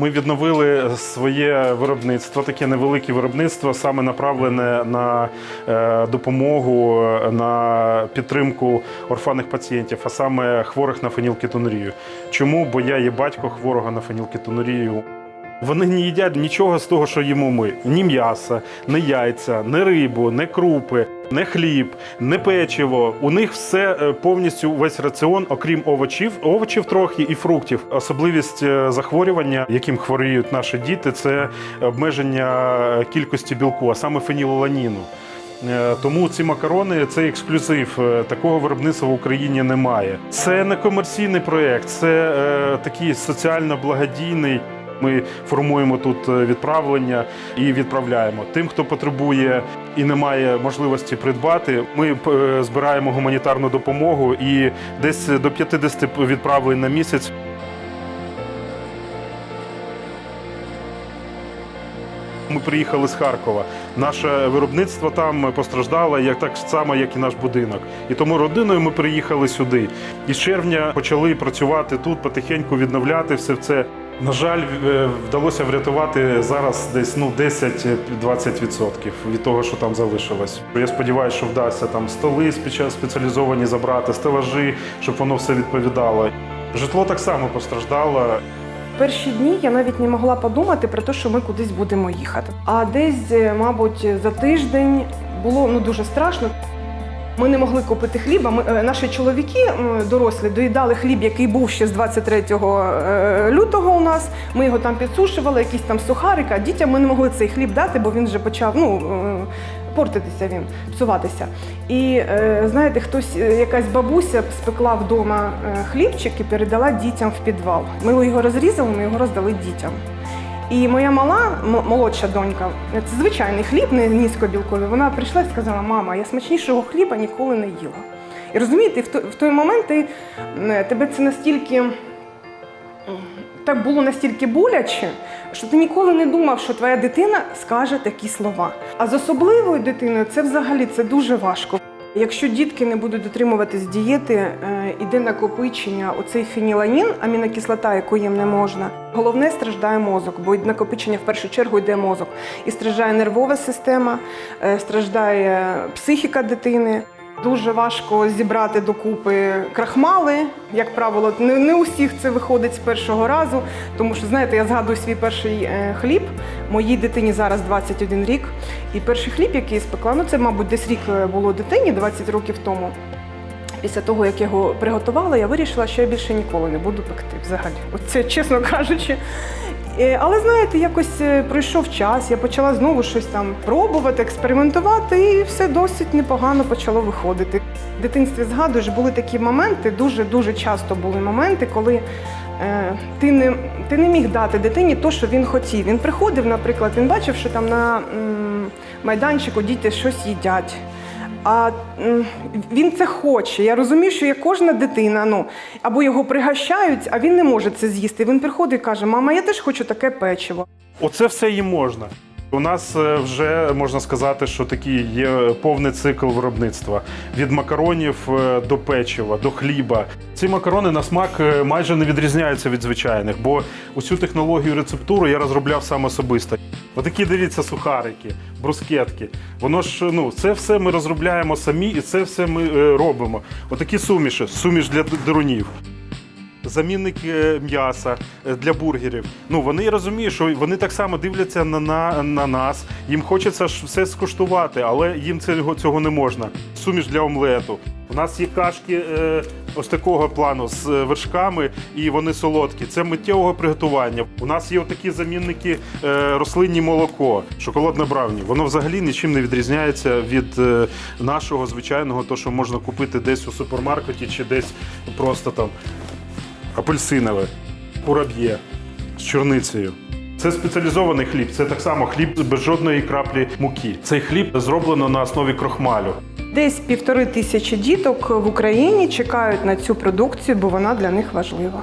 Ми відновили своє виробництво, таке невелике виробництво, саме направлене на е, допомогу, е, на підтримку орфанних пацієнтів, а саме хворих на фенілкетонурію. Чому? Бо я є батько хворого на фенілкетонурію. Вони не їдять нічого з того, що їмо ми: ні м'яса, ні яйця, ні рибу, ні крупи, не хліб, не печиво. У них все е, повністю весь раціон, окрім овочів, овочів трохи і фруктів. Особливість е, захворювання, яким хворіють наші діти, це обмеження е, кількості білку, а саме фенілаланіну. Тому ці макарони це ексклюзив. Такого виробництва в Україні немає. Це не комерційний проєкт, це е, такий соціально благодійний. Ми формуємо тут е, відправлення і відправляємо тим, хто потребує і не має можливості придбати. Ми е, збираємо гуманітарну допомогу і десь до 50 відправлень на місяць. Ми приїхали з Харкова. Наше виробництво там постраждало як так само, як і наш будинок. І тому родиною ми приїхали сюди. І з червня почали працювати тут, потихеньку відновляти все це. На жаль, е, вдалося врятувати зараз десь ну 10-20% від того, що там залишилось. Я сподіваюся, що вдасться там столи спеціалізовані забрати, стелажі, щоб воно все відповідало. Житло так само постраждало. Перші дні я навіть не могла подумати про те, що ми кудись будемо їхати. А десь, е, мабуть, за тиждень було ну дуже страшно. Ми не могли купити хліба. Ми, е, наші чоловіки дорослі доїдали хліб, який був ще з 23 е, лютого у нас. Ми його там підсушували, якісь там сухарики, а дітям ми не могли цей хліб дати, бо він вже почав ну, е, портитися він, псуватися. І знаєте, хтось, якась бабуся спекла вдома хлібчик і передала дітям в підвал. Ми його розрізали, ми його роздали дітям. І моя мала, молодша донька, це звичайний хліб, не низькобілковий. Вона прийшла і сказала: мама, я смачнішого хліба ніколи не їла. І розумієте, в той, момент ти, тебе це настільки так було настільки боляче, що ти ніколи не думав, що твоя дитина скаже такі слова. А з особливою дитиною це взагалі це дуже важко. Якщо дітки не будуть дотримуватись дієти, е, іде накопичення оцей феніланін, амінокислота, яку їм не можна. Головне страждає мозок, бо накопичення в першу чергу йде мозок. І страждає нервова система, е, страждає психіка дитини. Дуже важко зібрати докупи крахмали. Як правило, не, не у всіх це виходить з першого разу. Тому що, знаєте, я згадую свій перший е, хліб. Моїй дитині зараз 21 рік. І перший хліб, який спекла, ну це, мабуть, десь рік е, було дитині 20 років тому. Після того, як я його приготувала, я вирішила, що я більше ніколи не буду пекти взагалі. Оце чесно кажучи. Е, Але знаєте, якось е, пройшов час, я почала знову щось там пробувати, експериментувати, і все досить непогано почало виходити. В дитинстві згадуєш, були такі моменти, дуже дуже часто були моменти, коли е, ти, не, ти не міг дати дитині те, що він хотів. Він приходив, наприклад, він бачив, що там на м, майданчику діти щось їдять. А він це хоче. Я розумію, що як кожна дитина, ну або його пригощають, а він не може це з'їсти. Він приходить і каже: Мама, я теж хочу таке печиво. Оце все їм можна. У нас е, вже можна сказати, що такий є повний цикл виробництва від макаронів е, до печива, до хліба. Ці макарони на смак е, майже не відрізняються від звичайних, бо усю технологію рецептуру я розробляв сам особисто. Отакі дивіться сухарики, брускетки. Воно ж ну це все ми розробляємо самі, і це все ми робимо. Отакі суміші, суміш для дерунів замінник е, м'яса е, для бургерів. Ну вони розуміють, що вони так само дивляться на, на, на нас. Їм хочеться ж все скуштувати, але їм цього, цього не можна. Суміш для омлету. У нас є кашки е, ось такого плану з е, вершками, і вони солодкі. Це миттєвого приготування. У нас є такі замінники е, рослинні молоко, шоколадне бравні. Воно взагалі нічим не відрізняється від е, нашого звичайного, то що можна купити десь у супермаркеті чи десь просто там апельсинове, кураб'є з чорницею. Це спеціалізований хліб. Це так само хліб без жодної краплі муки. Цей хліб зроблено на основі крохмалю. Десь півтори тисячі діток в Україні чекають на цю продукцію, бо вона для них важлива.